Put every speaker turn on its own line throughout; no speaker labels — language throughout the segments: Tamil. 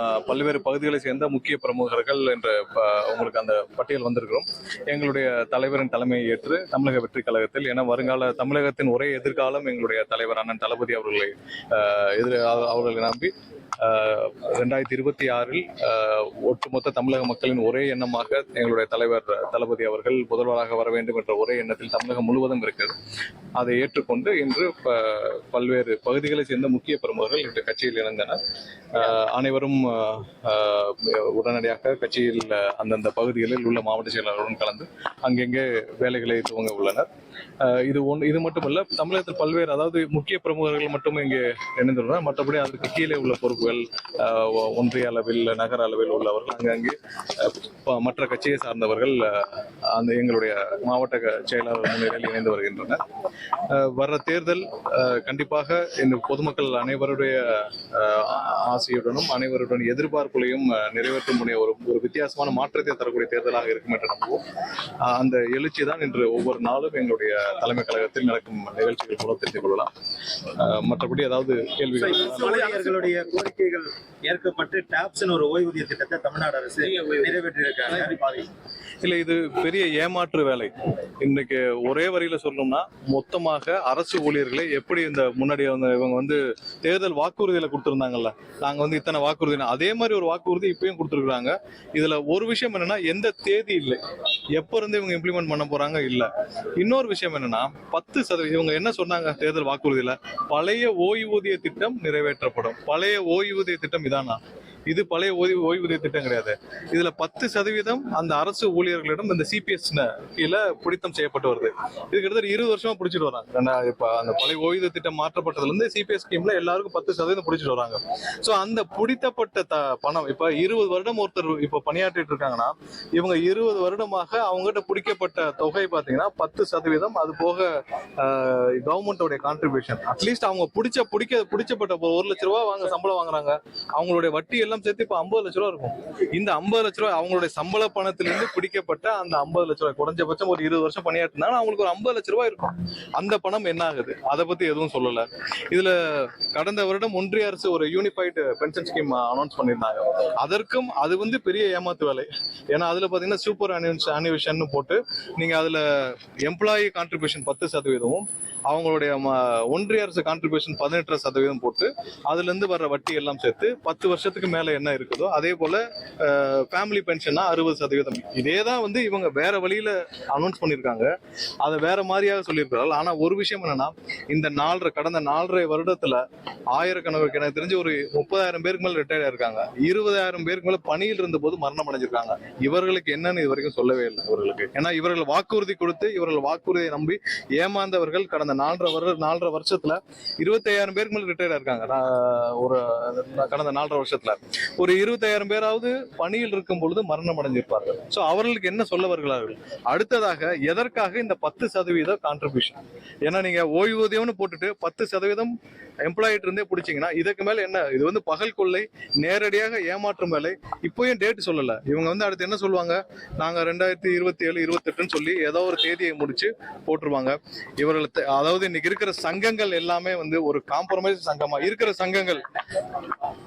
Uh, பல்வேறு பகுதிகளை சேர்ந்த முக்கிய பிரமுகர்கள் என்ற ப- உங்களுக்கு அந்த பட்டியல் வந்திருக்கிறோம். எங்களுடைய தலைவரின் தலைமையை ஏற்று தமிழக வெற்றி கழகத்தில் என வருங்கால தமிழகத்தின் ஒரே எதிர்காலம் எங்களுடைய தலைவர் அண்ணன் தளபதி அவர்களை எதிர் அவர்களை நம்பி ரெண்டாயிரத்தி இருபத்தி ஆறில் ஒட்டுமொத்த தமிழக மக்களின் ஒரே எண்ணமாக எங்களுடைய தலைவர் தளபதி அவர்கள் முதல்வராக வர வேண்டும் என்ற ஒரே எண்ணத்தில் தமிழகம் முழுவதும் இருக்கிறது. அதை ஏற்றுக்கொண்டு இன்று ப- பல்வேறு பகுதிகளை சேர்ந்த முக்கிய பிரமுகர்கள் இந்த கட்சியில் இணைந்தனர். அனைவரும் உடனடியாக கட்சியில் அந்தந்த பகுதிகளில் உள்ள மாவட்ட செயலாளருடன் கலந்து அங்கெங்கே வேலைகளை துவங்க உள்ளனர். இது ஒன்று இது மட்டுமல்ல தமிழகத்தில் பல்வேறு அதாவது முக்கிய பிரமுகர்கள் மட்டும் இங்கே இணைந்துள்ளனர் மற்றபடி அதற்கு கீழே உள்ள பொறுப்புகள் அஹ், ஒன்றிய அளவில் நகர அளவில் உள்ளவர்கள் அங்கங்கே மற்ற கட்சியை சார்ந்தவர்கள் அஹ், அந்த எங்களுடைய மாவட்ட செயலாளர் முன்னிலையில் இணைந்து வருகின்றனர். வர்ற தேர்தல் கண்டிப்பாக இந்த பொதுமக்கள் அனைவருடைய ஆசையுடனும் அனைவருடன் எதிர்பார்ப்புகளையும் நிறைவேற்றும் முடிய ஒரு ஒரு வித்தியாசமான மாற்றத்தை தரக்கூடிய தேர்தலாக இருக்கும் என்று நம்புவோம். அந்த எழுச்சி தான் இன்று ஒவ்வொரு நாளும் எங்களுடைய தலைமை கழகத்தில் நடக்கும் நிகழ்ச்சிகள் மூலம் தெரிந்து கொள்ளலாம். மற்றபடி ஏதாவது கேள்விகள்?
ஊழியர்களுடைய கோரிக்கைகள் ஏற்கப்பட்டு டாப்ஸ்னு ஒரு ஓய்வூதிய திட்டத்தை தமிழ்நாடு அரசு நிறைவேற்றியிருக்காங்க.
இல்ல இது பெரிய ஏமாற்று வேலை. இன்னைக்கு ஒரே வரியில சொல்லணும்னா மொத்தமாக அரசு ஊழியர்களை எப்படி இந்த முன்னாடி வந்து இவங்க வந்து தேர்தல் வாக்குறுதியில கொடுத்திருந்தாங்கல்ல நாங்க வந்து இத்தனை வாக்குறுதி அதே மாதிரி ஒரு வாக்குறுதி இப்பயும் கொடுத்துருக்காங்க இதுல ஒரு விஷயம் என்னன்னா எந்த தேதி இல்லை. எப்ப இருந்து இவங்க இம்ப்ளிமெண்ட் பண்ண போறாங்க? இல்ல. இன்னொரு விஷயம் என்னன்னா பத்து சதவீதம் இவங்க என்ன சொன்னாங்க தேர்தல் வாக்குறுதியில? பழைய ஓய்வூதிய திட்டம் நிறைவேற்றப்படும். பழைய ஓய்வூதிய திட்டம் இதானா? இது பழைய ஓய்வு ஓய்வூதிய திட்டம் கிடையாது. இதுல பத்து சதவீதம் அந்த அரசு ஊழியர்களிடம் இந்த சிபிஎஸ் கீழே பிடித்தம் செய்யப்பட்டு வருது. இது கிட்டத்தட்ட இருபது வருஷமா பிடிச்சிட்டு வராங்க. இப்ப அந்த பழைய ஓய்வூதிய திட்டம் மாற்றப்பட்டதுல இருந்து சிபிஎஸ் ஸ்கீம்ல எல்லாருக்கும் பத்து சதவீதம் பிடிச்சிட்டு வராங்க. சோ அந்த பிடித்தப்பட்ட த பணம் இப்ப இருபது வருடம் ஒருத்தர் இப்ப பணியாற்றிட்டு இருக்காங்கன்னா இவங்க இருபது வருடமாக அவங்ககிட்ட பிடிக்கப்பட்ட தொகை பாத்தீங்கன்னா பத்து சதவீதம். அது போக கவர்மெண்டோடைய கான்ட்ரிபியூஷன் அட்லீஸ்ட் அவங்க பிடிச்ச பிடிக்க பிடிச்சப்பட்ட இப்போ ஒரு லட்ச ரூபா வாங்க சம்பளம் வாங்குறாங்க. அவங்களுடைய வட்டி எல்லாம் சேர்த்து இப்ப ஐம்பது லட்ச ரூபா இருக்கும். இந்த ஐம்பது லட்ச ரூபா அவங்களுடைய சம்பள பணத்திலிருந்து பிடிக்கப்பட்ட அந்த ஐம்பது லட்ச ரூபாய் குறைஞ்சபட்சம் ஒரு இருபது வருஷம் பணியாற்றினா அவங்களுக்கு ஒரு ஐம்பது லட்ச ரூபாய் இருக்கும். அந்த பணம் என்ன ஆகுது? அதை பத்தி எதுவும் சொல்லல. இதுல கடந்த வருடம் ஒன்றிய அரசு ஒரு யூனிஃபைடு பென்ஷன் ஸ்கீம் அனௌன்ஸ் பண்ணியிருந்தாங்க. அதற்கும் அது வந்து பெரிய ஏமாத்து வேலை. ஏன்னா அதுல பாத்தீங்கன்னா சூப்பர் அனிவேஷன் போட்டு நீங்க அதுல எம்ப்ளாயி கான்ட்ரிபியூஷன் பத்து சதவீதமும் அவங்களுடைய ஒன்றிய அரசு கான்ட்ரிபியூஷன் பதினெட்டு சதவீதம் போட்டு அதுல இருந்து வர்ற வட்டி எல்லாம் சேர்த்து பத்து வருஷத்துக்கு மேல என்ன இருக்குதோ அதே போல ஃபேமிலி பென்ஷன்னா அறுபது சதவீதம். இதே தான் வந்து இவங்க வேற வழியில அனௌன்ஸ் பண்ணியிருக்காங்க அதை வேற மாதிரியாக சொல்லியிருக்கிறார்கள். ஆனால் ஒரு விஷயம் என்னன்னா இந்த நாலரை கடந்த நாலரை வருடத்துல ஆயிரக்கணக்கு எனக்கு தெரிஞ்சு ஒரு முப்பதாயிரம் பேருக்கு மேல ரிட்டையர் ஆயிருக்காங்க. இருபதாயிரம் பேருக்கு மேல பணியில் இருந்த போது மரணம் அடைஞ்சிருக்காங்க. இவர்களுக்கு என்னன்னு இது வரைக்கும் சொல்லவே இல்லை இவர்களுக்கு. ஏன்னா இவர்கள் வாக்குறுதி கொடுத்து இவர்கள் வாக்குறுதியை நம்பி ஏமாந்தவர்கள் கடந்த நாலரை வருட நாலரை வருஷத்துல இருபத்தையாயிரம் பேருக்கு மேல ரிட்டையர் ஆயிருக்காங்க. ஒரு கடந்த நாலரை வருஷத்துல. ஒரு இருபத்தாயிரம் பேராவது பணியில் இருக்கும் பொழுது மரணம் அடைஞ்சிருப்பார்கள். சோ அவர்களுக்கு என்ன சொல்ல வருகிறார்கள்? அடுத்ததாக எதற்காக இந்த பத்து சதவீத கான்ட்ரிபியூஷன் ஏன்னா நீங்க சதவீதம்னு போட்டுட்டு பத்து சதவீதம் எம்ப்ளாயிட்டு இருந்தே பிடிச்சிங்கன்னா இதுக்கு மேல என்ன? இது வந்து பகல் கொள்ளை நேரடியாக ஏமாற்றும் வேலை. இப்போயும் டேட் சொல்லல. இவங்க வந்து அடுத்து என்ன சொல்லுவாங்க? நாங்க ரெண்டாயிரத்தி இருபத்தி ஏழு இருபத்தெட்டுன்னு சொல்லி ஏதோ ஒரு தேதியை முடிச்சு போட்டுருவாங்க. இவர்கள் அதாவது இன்னைக்கு இருக்கிற சங்கங்கள் எல்லாமே வந்து ஒரு காம்ப்ரமைஸ் சங்கமா இருக்கிற சங்கங்கள்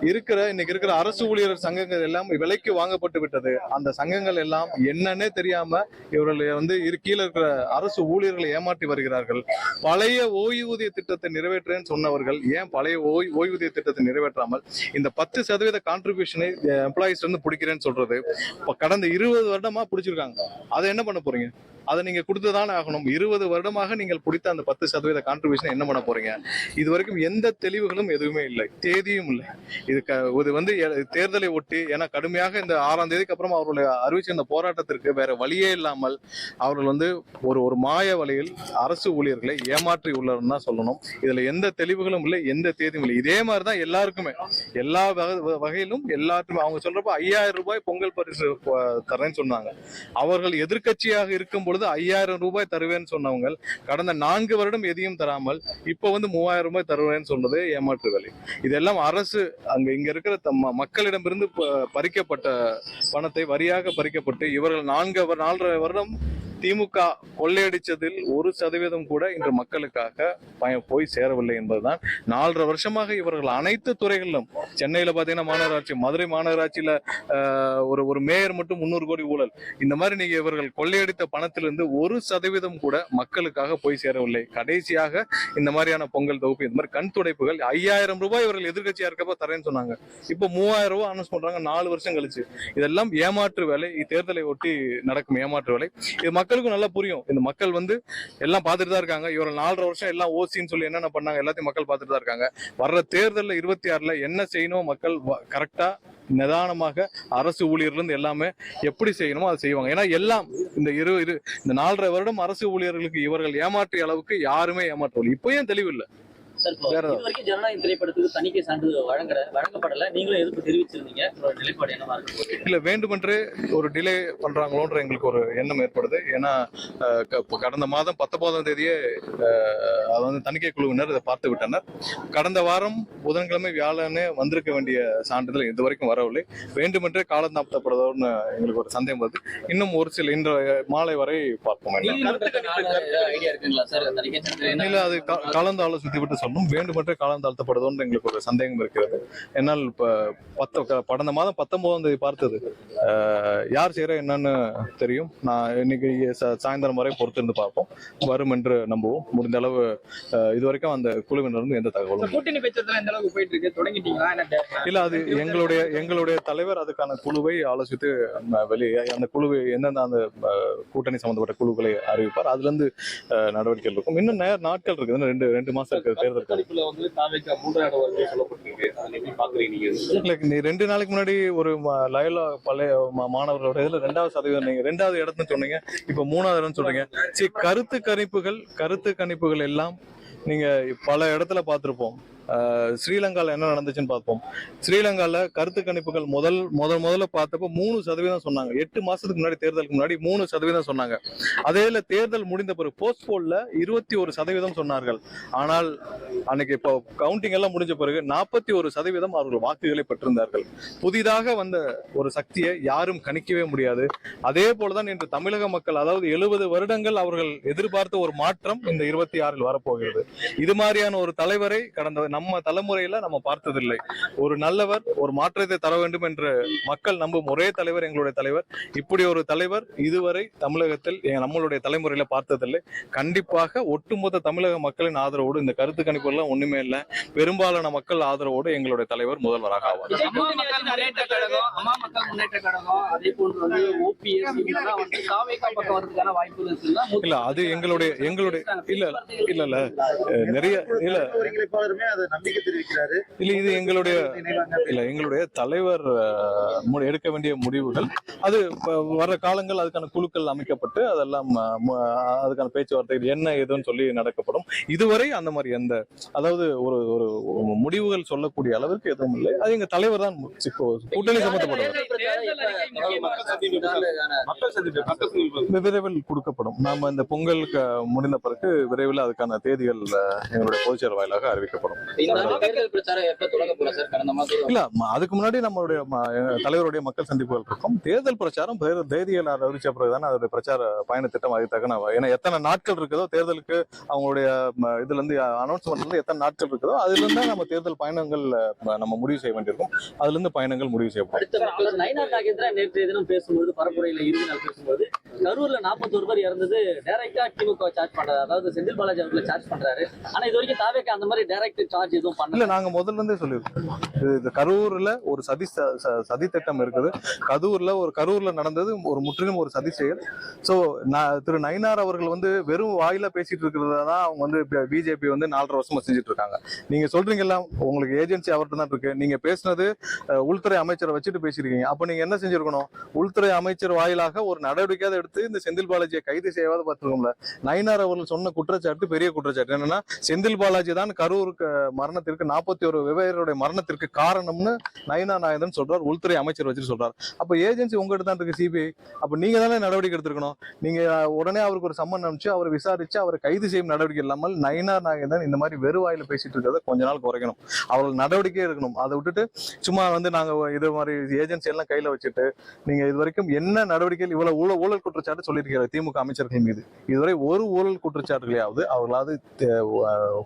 இருக்கிற இன்னைக்கு இருக்கிற அரசு ஊழியர் சங்கங்கள் எல்லாம் விலைக்கு வாங்கப்பட்டு விட்டது. அந்த சங்கங்கள் எல்லாம் என்னன்னே தெரியாம இவர்கள் வந்து இரு- கீழே இருக்கிற அரசு ஊழியர்களை ஏமாற்றி வருகிறார்கள். பழைய ஓய்வூதிய திட்டத்தை நிறைவேற்றேன்னு சொன்னவர்கள் ஏன் பழைய ஓய் ஓய்வூதிய திட்டத்தை நிறைவேற்றாமல் இந்த பத்து சதவீத கான்ட்ரிபியூஷனை எம்ப்ளாயிஸ் வந்து பிடிக்கிறேன்னு சொல்றது கடந்த இருபது வருடமா பிடிச்சிருக்காங்க. அதை என்ன பண்ண போறீங்க? அதை நீங்க கொடுத்துதான் ஆகணும். இருபது வருடமாக நீங்கள் பிடித்த அந்த பத்து சதவீத கான்ட்ரிபியூஷன் என்ன பண்ண போறீங்க? இது வரைக்கும் எந்த தெளிவுகளும் எதுவுமே இல்லை. தேதியும் இல்லை. இது இது வந்து தேர்தலை ஒட்டி ஏன்னா கடுமையாக இந்த ஆறாம் தேதிக்கு அப்புறம் அவர்களுடைய அறிவிச்ச இந்த போராட்டத்திற்கு வேற வழியே இல்லாமல் அவர்கள் வந்து ஒரு ஒரு மாய வழியில் அரசு ஊழியர்களை ஏமாற்றி உள்ளார்னு தான் சொல்லணும். இதுல எந்த தெளிவுகளும் இல்லை எந்த தேதியும் இல்லை. இதே மாதிரி தான் எல்லாருக்குமே. எல்லா வகை- வ- வகையிலும் எல்லாருக்குமே அவங்க சொல்றப்ப ஐயாயிரம் ரூபாய் பொங்கல் பரிசு தரேன்னு சொன்னாங்க. அவர்கள் எதிர்க்கட்சியாக இருக்கும் பொழுது ஐயாயிரம் ரூபாய் தருவேன்னு சொன்னவங்க கடந்த நான்கு வருடம் எதையும் தராமல் இப்ப வந்து மூவாயிரம் ரூபாய் தருவேன்னு சொன்னதே ஏமாற்று வேலை. இதெல்லாம் அரசு அங்க இங்க இருக்கிற தம்ம- மக்களிடமிருந்து பறிக்கப்பட்ட பணத்தை வரியாக பறிக்கப்பட்டு இவர்கள் நான்கு நாலரை வருடம் திமுக கொள்ளையடிச்சதில் ஒரு சதவீதம் கூட இன்று மக்களுக்காக போய் சேரவில்லை என்பதுதான். நாலரை வருஷமாக இவர்கள் அனைத்து துறைகளிலும் சென்னையில பாத்தீங்கன்னா மாநகராட்சி மதுரை மாநகராட்சியில ஒரு ஒரு மேயர் மட்டும் முன்னூறு கோடி ஊழல். இந்த மாதிரி நீங்க இவர்கள் கொள்ளையடித்த பணத்திலிருந்து ஒரு சதவீதம் கூட மக்களுக்காக போய் சேரவில்லை. கடைசியாக இந்த மாதிரியான பொங்கல் தொகுப்பு இந்த மாதிரி கண் துடைப்புகள் ஐயாயிரம் ரூபாய் இவர்கள் எதிர்கட்சியா இருக்கப்ப தரேன்னு சொன்னாங்க. இப்போ மூவாயிரம் ரூபாய் அனௌன்ஸ் பண்றாங்க நாலு வருஷம் கழிச்சு. இதெல்லாம் ஏமாற்று வேலை தேர்தலை ஒட்டி நடக்கும் ஏமாற்று வேலை. இது மக்களுக்கும் நல்லா புரியும். இந்த மக்கள் வந்து எல்லாம் பார்த்துட்டு தான் இருக்காங்க. இவரை நாலரை வருஷம் எல்லாம் ஓசின்னு சொல்லி என்னென்ன பண்ணாங்க எல்லாத்தையும் மக்கள் பார்த்துட்டு தான் இருக்காங்க. வர்ற தேர்தலில் இருபத்தி ஆறுல என்ன செய்யணும் மக்கள் கரெக்டா நிதானமாக அரசு ஊழியர்ல இருந்து எல்லாமே எப்படி செய்யணுமோ அதை செய்வாங்க. ஏன்னா எல்லாம் இந்த இரு இரு இந்த நாலரை வருடம் அரசு ஊழியர்களுக்கு இவர்கள் ஏமாற்றிய அளவுக்கு யாருமே ஏமாற்றவில்லை. இப்பயும் தெளிவில்லை?
சார் இப்போ
வேற
இது வரைக்கும் ஜனநாயக திரைப்படத்துக்கு தணிக்கை சான்றிதழ் வழங்கல வழங்கப்படல. நீங்களும் எதிர்ப்பு தெரிவிச்சிருந்தீங்க. உங்களோட நிலைப்பாடு என்னவா இருக்கு?
இல்ல வேண்டுமென்றே ஒரு டிலே பண்றாங்களோன்ற எங்களுக்கு ஒரு எண்ணம் ஏற்படுது. ஏன்னா கடந்த மாதம் பத்தொன்பதாம் தேதியே அஹ், அது வந்து தணிக்கை குழுவினர் இதை பார்த்து விட்டனர். கடந்த வாரம் புதன்கிழமை வியாழனே வந்திருக்க வேண்டிய சான்றிதழ் இது வரைக்கும் வரவில்லை. வேண்டுமென்றே காலந்தாமதப்படுவதோன்னு எங்களுக்கு ஒரு சந்தேகம் வருது. இன்னும் ஒரு சில இன்று மாலை வரை பார்ப்போம். இல்ல அது கலந்து ஆலோசித்து விட்டு சொல்லணும் வேண்டுமென்றே காலந்தாழ்த்தப்படுதோன்னு எங்களுக்கு ஒரு சந்தேகம் இருக்கிறது. என்னால் இப்ப பத்த கடந்த மாதம் பத்தொன்பதாம் தேதி பார்த்தது. யார் செய்யற என்னன்னு தெரியும். நான் இன்னைக்கு சாயந்தரம் வரை பொறுத்திருந்து பார்ப்போம். வரும் என்று நம்புவோம். முடிந்த அளவு அஹ், இதுவரைக்கும் அந்த குழுவினர் இருந்து எந்த தகவலும்.
கூட்டணி பேச்சுவார்த்தை எந்த அளவுக்கு போயிட்டு இருக்கு? தொடங்கிட்டீங்களா? என்ன
இல்ல அது எங்களுடைய எங்களுடைய தலைவர் அதுக்கான குழுவை ஆலோசித்து வெளியே அந்த குழுவை எந்தெந்த அந்த கூட்டணி சம்பந்தப்பட்ட குழுக்களை அறிவிப்பார். அதுல இருந்து அஹ், நடவடிக்கைகள் இருக்கும். இன்னும் நாட்கள் இருக்குது. ரெண்டு ரெண்டு மாசம் இருக்குது. தேர்தல்
கணிப்புல வந்து தாவேக்கா மூன்றாவது சொல்லப்பட்டிருக்கு. அதை எப்படி பாக்குறீங்க நீங்க?
நீ ரெண்டு நாளைக்கு முன்னாடி ஒரு லயலா பழைய மாணவர்களோட இதுல ரெண்டாவது சதவீதம் நீங்க ரெண்டாவது இடத்துல சொன்னீங்க. இப்ப மூணாவது இடம்னு சொல்றீங்க. சரி கருத்து கணிப்புகள் கருத்து கணிப்புகள் எல்லாம் நீங்க பல இடத்துல பார்த்திருப்போம். ஸ்ரீலங்காவில் ஸ்ரீலங்கால என்ன நடந்துச்சுன்னு பார்ப்போம். ஸ்ரீலங்கால கருத்து கணிப்புகள் முதல் முதல் முதல்ல பார்த்தப்ப மூணு சதவீதம் சொன்னாங்க. எட்டு மாசத்துக்கு முன்னாடி தேர்தலுக்கு முன்னாடி மூணு சதவீதம் சொன்னாங்க. அதே தேர்தல் முடிந்த பிறகு போஸ்ட் போல்ல இருபத்தி ஒரு சதவீதம் சொன்னார்கள். ஆனால் அன்னைக்கு இப்போ கவுண்டிங் எல்லாம் முடிஞ்ச பிறகு நாற்பத்தி ஒரு சதவீதம் அவர்கள் வாக்குகளை பெற்றிருந்தார்கள். புதிதாக வந்த ஒரு சக்தியை யாரும் கணிக்கவே முடியாது. அதே போலதான் இன்று தமிழக மக்கள் அதாவது எழுபது வருடங்கள் அவர்கள் எதிர்பார்த்த ஒரு மாற்றம் இந்த இருபத்தி ஆறில் வரப்போகிறது. இது மாதிரியான ஒரு தலைவரை கடந்த நம்ம தலைமுறையில நம்ம பார்த்ததில்லை. ஒரு நல்லவர் ஒரு மாற்றத்தை தர வேண்டும் என்று மக்கள் நம்பும் ஒரே தலைவர் எங்களுடைய தலைவர். இப்படி ஒரு தலைவர் இதுவரை தமிழகத்தில் நம்மளுடைய தலைமுறையில பார்த்ததில்லை. கண்டிப்பாக ஒட்டுமொத்த தமிழக மக்களின் ஆதரவோடு இந்த கருத்து கணிப்பு எல்லாம் ஒண்ணுமே இல்லை. பெரும்பாலான மக்கள் ஆதரவோடு எங்களுடைய தலைவர் முதல்வராக ஆவார். இல்ல அது எங்களுடைய எங்களுடைய இல்ல இல்ல இல்ல நிறைய இல்ல.
நம்பிக்கை தெரிவிக்கிறாரு.
இல்ல இது எங்களுடைய இல்ல எங்களுடைய தலைவர் எடுக்க வேண்டிய முடிவுகள். அது இப்ப வர காலங்கள் அதுக்கான குழுக்கள் அமைக்கப்பட்டு அதெல்லாம் அதுக்கான பேச்சுவார்த்தைகள் என்ன ஏதுன்னு சொல்லி நடக்கப்படும். இதுவரை அந்த மாதிரி எந்த அதாவது ஒரு ஒரு முடிவுகள் சொல்லக்கூடிய அளவிற்கு எதுவும் இல்லை. அது எங்க தலைவர் தான் கூட்டணி சம்பந்தப்பட்டவர் விரைவில் கொடுக்கப்படும். நாம இந்த பொங்கலுக்கு முடிந்த பிறகு விரைவில் அதுக்கான தேதிகள் எங்களுடைய பொதுச்செயல் வாயிலாக அறிவிக்கப்படும். இல்ல அதுக்கு முன்னாடி நம்மளுடைய தலைவருடைய மக்கள் சந்திப்புகள் இருக்கும். தேர்தல் பிரச்சாரம் தேதிகள் அறிவிச்ச பிறகுதானே அதோட பிரச்சார பயண திட்டம் அதுக்கு தக்கன ஏன்னா எத்தனை நாட்கள் இருக்குதோ தேர்தலுக்கு அவங்களுடைய இதுல இருந்து அனௌன்ஸ்மெண்ட்ல இருந்து எத்தனை நாட்கள் இருக்குதோ அதுல இருந்தா நம்ம தேர்தல் பயணங்கள் நம்ம முடிவு செய்ய வேண்டியிருக்கும். அதுல இருந்து பயணங்கள் முடிவு செய்யப்படும்.
நைனா நாகேந்திரா நேற்றைய தினம் பேசும்போது பரப்புரையில இறுதி நாள் பேசும்போது கரூர்ல 41 பேர் இறந்தது டைரக்டா திமுக சார்ஜ் பண்றாரு அதாவது செந்தில் பாலாஜி அவர்களை சார்ஜ் பண்றாரு. ஆனா இது வரைக்கும் தாவேக்கா அந்த மாதிரி டைரக்ட் சார்ஜ் எதுவும்
இல்ல
பண்ணல
நாங்க முதல்ல இருந்தே சொல்லியிருக்கோம் இது கரூர்ல ஒரு சதி சதி திட்டம் இருக்குது. கரூர்ல ஒரு கரூர்ல நடந்தது ஒரு முற்றிலும் ஒரு சதி செயல். சோ திரு நயினார் அவர்கள் வந்து வெறும் வாயில பேசிட்டு இருக்கிறதா தான் அவங்க வந்து பிஜேபி வந்து நாலரை வருஷமா செஞ்சுட்டு இருக்காங்க. நீங்க சொல்றீங்கல்ல உங்களுக்கு ஏஜென்சி அவர்கிட்ட தான் இருக்கு. நீங்க பேசுனது உள்துறை அமைச்சரை வச்சுட்டு பேசியிருக்கீங்க அப்ப நீங்க என்ன செஞ்சிருக்கணும்? உள்துறை அமைச்சர் வாயிலாக ஒரு நடவடிக்கையாவது எடுத்து இந்த செந்தில் பாலாஜியை கைது செய்யாத பார்த்துருக்கோம்ல. நயினார் அவர்கள் சொன்ன குற்றச்சாட்டு பெரிய குற்றச்சாட்டு. என்னன்னா செந்தில் பாலாஜி தான் கரூருக்கு மரணத்திற்கு நாற்பத்தி ஒரு வெவ்வேறுடைய மரணத்திற்கு காரணம்னு நயனா நாயந்தன் சொல்றார் உள்துறை அமைச்சர் வச்சுட்டு சொல்றாரு. அப்ப ஏஜென்சி உங்ககிட்ட தான் இருக்கு சிபிஐ. அப்ப நீங்க தானே நடவடிக்கை எடுத்துருக்கணும். நீங்க உடனே அவருக்கு ஒரு சம்மன் அனுப்பிச்சு அவரை விசாரிச்சு அவரை கைது செய்யும் நடவடிக்கை இல்லாமல் நயனா நாயந்தன் இந்த மாதிரி வெறுவாயில பேசிட்டு இருக்கிறத கொஞ்ச நாள் குறைக்கணும். அவர்கள் நடவடிக்கை எடுக்கணும். அதை விட்டுட்டு சும்மா வந்து நாங்க இது மாதிரி ஏஜென்சி எல்லாம் கையில வச்சுட்டு நீங்க இது வரைக்கும் என்ன நடவடிக்கைகள் இவ்வளவு ஊழல் ஊழல் குற்றச்சாட்டு சொல்லியிருக்கிறார் திமுக அமைச்சர்கள் மீது? இதுவரை ஒரு ஊழல் குற்றச்சாட்டுகளையாவது அவர்களாவது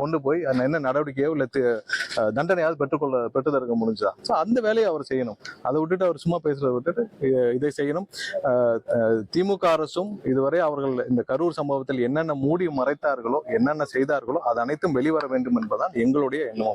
கொண்டு போய் அந்த என்ன நடவடிக்கையை இல்ல தண்டனையாவது பெற்றுக்கொள்ள பெற்றுதற்க முடிஞ்சா சோ அந்த வேலையை அவர் செய்யணும். அதை விட்டுட்டு அவர் சும்மா பேசுறதை விட்டுட்டு இதை செய்யணும். திமுக அரசும் இதுவரை அவர்கள் இந்த கரூர் சம்பவத்தில் என்னென்ன மூடி மறைத்தார்களோ என்னென்ன செய்தார்களோ அது அனைத்தும் வெளிவர வேண்டும் என்பதுதான் எங்களுடைய எண்ணம்